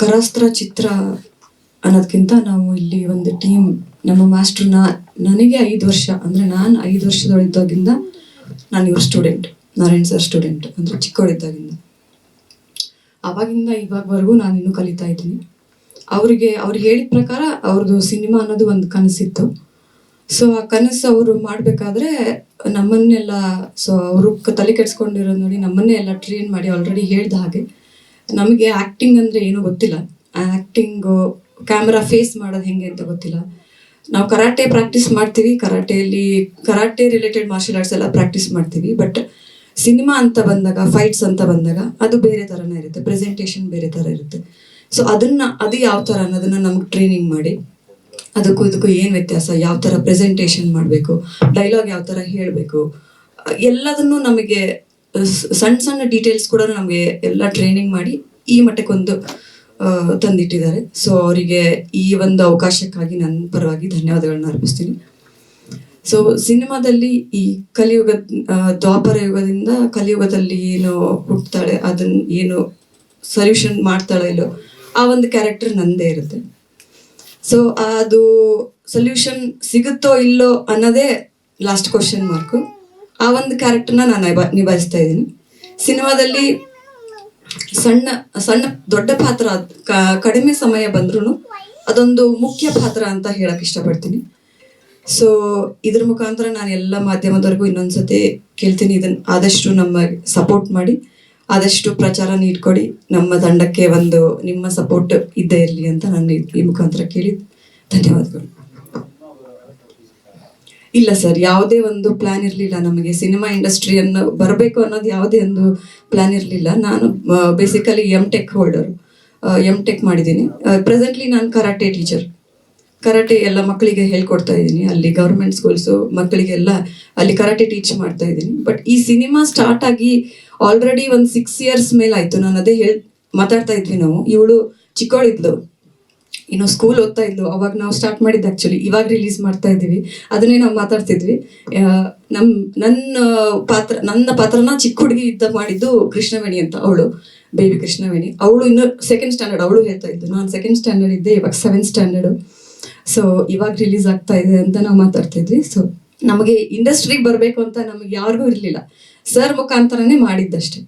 ಕರಾಸ್ತ್ರ ಚಿತ್ರ ಅನ್ನೋದಕ್ಕಿಂತ ನಾವು ಇಲ್ಲಿ ಒಂದು ಟೀಮ್ ನಮ್ಮ ಮಾಸ್ಟರ್ ನನಗೆ ಐದು ವರ್ಷ, ಅಂದರೆ ನಾನು ಐದು ವರ್ಷದೊಳಿದ್ದಾಗಿಂದ ನಾನು ಇವ್ರ ಸ್ಟೂಡೆಂಟ್ ನಾರಾಯಣ್ ಸರ್ ಸ್ಟೂಡೆಂಟ್ ಅಂದರೆ ಚಿಕ್ಕವಳಿದ್ದಾಗಿಂದ. ಅವಾಗಿಂದ ಇವಾಗವರೆಗೂ ನಾನು ಇನ್ನೂ ಕಲಿತಾ ಇದ್ದೀನಿ. ಅವರಿಗೆ, ಅವ್ರು ಹೇಳಿದ ಪ್ರಕಾರ ಅವ್ರದ್ದು ಸಿನಿಮಾ ಅನ್ನೋದು ಒಂದು ಕನಸಿತ್ತು. ಸೊ ಆ ಕನಸು ಅವರು ಮಾಡಬೇಕಾದ್ರೆ ನಮ್ಮನ್ನೆಲ್ಲ ಸೊ ಅವರು ತಲೆ ಕೆಡಿಸ್ಕೊಂಡಿರೋದು ನೋಡಿ ನಮ್ಮನ್ನೇ ಎಲ್ಲ ಟ್ರೈನ್ ಮಾಡಿ ಆಲ್ರೆಡಿ ಹೇಳ್ದ ಹಾಗೆ. ನಮಗೆ ಆ್ಯಕ್ಟಿಂಗ್ ಅಂದರೆ ಏನೂ ಗೊತ್ತಿಲ್ಲ. ಆ್ಯಕ್ಟಿಂಗು ಕ್ಯಾಮ್ರಾ ಫೇಸ್ ಮಾಡೋದು ಹೆಂಗೆ ಅಂತ ಗೊತ್ತಿಲ್ಲ. ನಾವು ಕರಾಟೆ ಪ್ರಾಕ್ಟೀಸ್ ಮಾಡ್ತೀವಿ. ಕರಾಟೆಯಲ್ಲಿ, ಕರಾಟೆ ರಿಲೇಟೆಡ್ ಮಾರ್ಷಲ್ ಆರ್ಟ್ಸ್ ಎಲ್ಲ ಪ್ರಾಕ್ಟೀಸ್ ಮಾಡ್ತೀವಿ. ಬಟ್ ಸಿನಿಮಾ ಅಂತ ಬಂದಾಗ ಫೈಟ್ಸ್ ಅಂತ ಬಂದಾಗ, ಅದು ಬೇರೆ ಥರನೇ ಇರುತ್ತೆ. ಪ್ರೆಸೆಂಟೇಷನ್ ಬೇರೆ ಥರ ಇರುತ್ತೆ. ಸೊ ಅದನ್ನ, ಅದು ಯಾವ ಥರ ಅನ್ನೋದನ್ನ ನಮ್ಗೆ ಟ್ರೈನಿಂಗ್ ಮಾಡಿ, ಅದಕ್ಕೂ ಇದಕ್ಕೂ ಏನು ವ್ಯತ್ಯಾಸ? ಯಾವ ಥರ ಪ್ರೆಸೆಂಟೇಷನ್ ಮಾಡಬೇಕು? ಡೈಲಾಗ್ ಯಾವ ಥರ ಹೇಳಬೇಕು? ಎಲ್ಲದನ್ನು ನಮಗೆ ಸಣ್ಣ ಸಣ್ಣ ಡೀಟೇಲ್ಸ್ ಕೂಡ ನಮಗೆ ಎಲ್ಲ ಟ್ರೈನಿಂಗ್ ಮಾಡಿ ಈ ಮಟ್ಟಕ್ಕೊಂದು ತಂದಿಟ್ಟಿದ್ದಾರೆ. ಸೊ ಅವರಿಗೆ ಈ ಒಂದು ಅವಕಾಶಕ್ಕಾಗಿ ನನ್ನ ಪರವಾಗಿ ಧನ್ಯವಾದಗಳನ್ನ ಅರ್ಪಿಸ್ತೀನಿ. ಸೊ ಸಿನಿಮಾದಲ್ಲಿ ಈ ಕಲಿಯುಗ ದ್ವಾಪರ ಯುಗದಿಂದ ಕಲಿಯುಗದಲ್ಲಿ ಏನು ಹುಟ್ಟುತ್ತಾಳೆ ಅದನ್ನ ಏನು ಸೊಲ್ಯೂಷನ್ ಮಾಡ್ತಾಳೆ ಇಲ್ಲೋ, ಆ ಒಂದು ಕ್ಯಾರೆಕ್ಟರ್ ನಂದೇ ಇರುತ್ತೆ. ಸೊ ಅದು ಸೊಲ್ಯೂಷನ್ ಸಿಗುತ್ತೋ ಇಲ್ಲೋ ಅನ್ನೋದೇ ಲಾಸ್ಟ್ ಕ್ವಶನ್ ಮಾರ್ಕು ಆ ಒಂದು ಕ್ಯಾರೆಕ್ಟರ್ನ ನಾನು ನಿಭಾ, ನಿಭಾಯಿಸ್ತಾ ಇದ್ದೀನಿ. ಸಿನಿಮಾದಲ್ಲಿ ಸಣ್ಣ ಸಣ್ಣ, ದೊಡ್ಡ ಪಾತ್ರ ಕಡಿಮೆ ಸಮಯ ಬಂದ್ರೂ ಅದೊಂದು ಮುಖ್ಯ ಪಾತ್ರ ಅಂತ ಹೇಳಕ್ ಇಷ್ಟಪಡ್ತೀನಿ. ಸೊ ಇದ್ರ ಮುಖಾಂತರ ನಾನು ಎಲ್ಲ ಮಾಧ್ಯಮದವರೆಗೂ ಇನ್ನೊಂದ್ಸತಿ ಕೇಳ್ತೀನಿ ಇದನ್ನ ಆದಷ್ಟು ನಮ್ಮ ಸಪೋರ್ಟ್ ಮಾಡಿ, ಆದಷ್ಟು ಪ್ರಚಾರ ನೀಡ್ಕೊಡಿ, ನಮ್ಮ ತಂಡಕ್ಕೆ ಒಂದು ನಿಮ್ಮ ಸಪೋರ್ಟ್ ಇದ್ದೇ ಇರಲಿ ಅಂತ ನಾನು ಈ ಮುಖಾಂತರ ಕೇಳಿ ಧನ್ಯವಾದಗಳು. ಇಲ್ಲ ಸರ್, ಯಾವುದೇ ಒಂದು ಪ್ಲಾನ್ ಇರಲಿಲ್ಲ ನಮಗೆ. ಸಿನಿಮಾ ಇಂಡಸ್ಟ್ರಿಯನ್ನು ಬರಬೇಕು ಅನ್ನೋದು ಯಾವುದೇ ಒಂದು ಪ್ಲಾನ್ ಇರಲಿಲ್ಲ. ನಾನು basically M tech holder M tech ಮಾಡಿದ್ದೀನಿ. ಪ್ರೆಸೆಂಟ್ಲಿ ನಾನು ಕರಾಟೆ ಟೀಚರ್ ಕರಾಟೆ ಎಲ್ಲ ಮಕ್ಕಳಿಗೆ ಹೇಳ್ಕೊಡ್ತಾ ಇದ್ದೀನಿ. ಅಲ್ಲಿ ಗೌರ್ಮೆಂಟ್ ಸ್ಕೂಲ್ಸು ಮಕ್ಕಳಿಗೆಲ್ಲ ಅಲ್ಲಿ ಕರಾಟೆ ಟೀಚ್ ಮಾಡ್ತಾ ಇದ್ದೀನಿ. ಬಟ್ ಈ ಸಿನಿಮಾ ಸ್ಟಾರ್ಟ್ ಆಗಿ ಆಲ್ರೆಡಿ ಒಂದು ಸಿಕ್ಸ್ ಇಯರ್ಸ್ ಮೇಲೆ ಆಯಿತು. ನಾನು ಅದೇ ಹೇಳಿ, ಮಾತಾಡ್ತಾ ಇದ್ವಿ ನಾವು. ಇವಳು ಚಿಕ್ಕವಳಿದ್ಲು. ಇನ್ನು ಸ್ಕೂಲ್ ಓದ್ತಾ ಇದ್ಲು. ಅವಾಗ ನಾವು ಸ್ಟಾರ್ಟ್ ಮಾಡಿದ್ದು ಆ್ಯಕ್ಚುಲಿ ಇವಾಗ ರಿಲೀಸ್ ಮಾಡ್ತಾ ಇದ್ದೀವಿ. ಅದನ್ನೇ ನಾವು ಮಾತಾಡ್ತಿದ್ವಿ. ನಮ್ಮ ನಮ್, ನನ್ನ ಪಾತ್ರ, ನನ್ನ ಪಾತ್ರನ ಚಿಕ್ಕ ಹುಡುಗಿ ಇದ್ದ ಮಾಡಿದ್ದು ಕೃಷ್ಣವೇಣಿ ಅಂತ ಅವಳು ಬೇಬಿ ಕೃಷ್ಣವೇಣಿ. ಅವಳು ಇನ್ನು ಸೆಕೆಂಡ್ ಸ್ಟ್ಯಾಂಡರ್ಡ್ ಅವಳು ಹೇಳ್ತಾ ಇದ್ದು. ನಾನು ಸೆಕೆಂಡ್ ಸ್ಟ್ಯಾಂಡರ್ಡ್ ಇದ್ದೆ, ಇವಾಗ ಸೆವೆಂತ್ ಸ್ಟ್ಯಾಂಡರ್ಡ್ ಸೊ ಇವಾಗ ರಿಲೀಸ್ ಆಗ್ತಾ ಇದೆ ಅಂತ ನಾವು ಮಾತಾಡ್ತಿದ್ವಿ. ಸೊ ನಮಗೆ ಇಂಡಸ್ಟ್ರಿಗೆ ಬರಬೇಕು ಅಂತ ನಮಗೆ ಯಾರಿಗೂ ಇರಲಿಲ್ಲ. ಸರ್ ಮುಖಾಂತರನೇ ಮಾಡಿದ್ದಷ್ಟೇ.